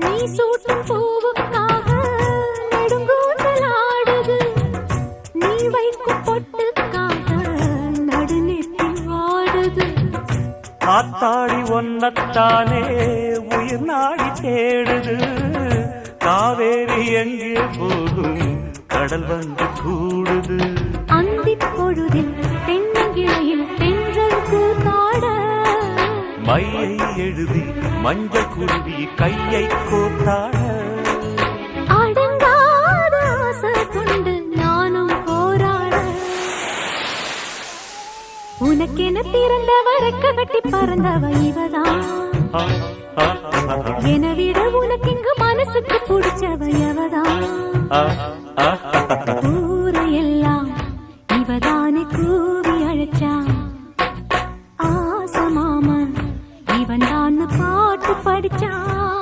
நீ சூட்டும் பூவுக்காக நெடுங்கூந்தல் ஆடுது நீ வைக்கும் பொட்டுக்காக நடுநெத்தில் வாடுது. ஆத்தாடி ஒன்னத்தானே உயிர் நாடி தேடுது. காவேரி எங்கே போகும் கடல் வந்து கூடுது. அந்திப் பொழுதில் மையை எழுதி மஞ்சள் குருவி கையை கோத்தாட அடங்காத ஆசை கொண்டு நானும் போராட. உனக்கென பிறந்த வரக்க கட்டி பறந்தவ இவதான். என விட உனக்கு இங்கு மனசுக்கு பிடிச்சவ எவதான். ஊரையெல்லாம் இவதானே கூவி அழைச்சான். Được!